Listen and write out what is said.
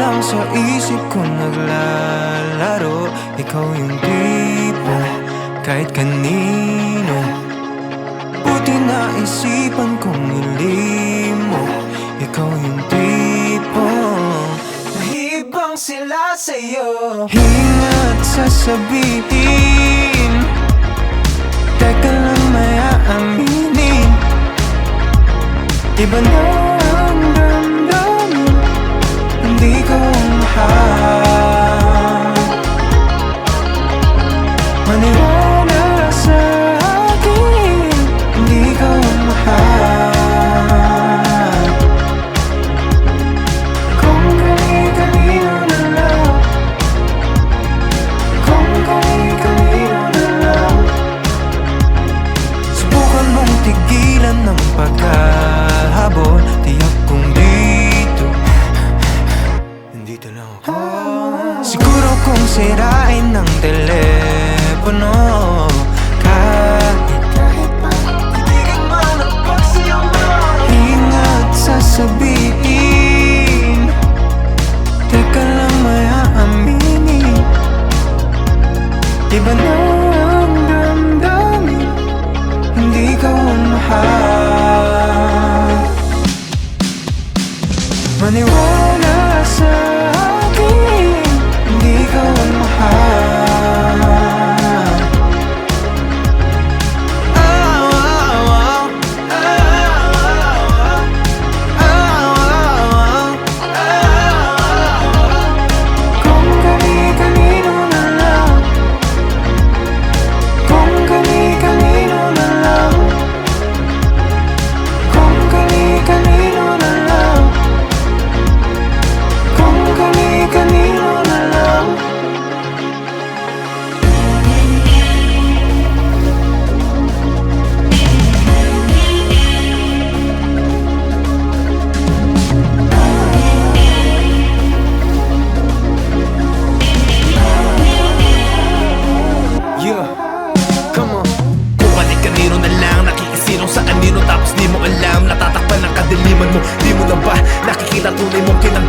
sa isip ko naglalaro. Ikaw yung tipo kahit kanino. Buti na isipan kong ilimo. Ikaw yung tipo. Nahibang sila sa'yo. Hingat sasabihin Teka lang may aaminin. Iba na pagkahabol Tiyak kong dito. Nandito lang ako. Siguro kung sirain ng telepono Kahit kahit pa Titigil man ang pagsiyaw mo. Ingat sasabihin Teka lang may aaminin Iba na ang damdamin. Hindi ko mahal anyone mo Di mo na ba Nakikita tunay mong kinang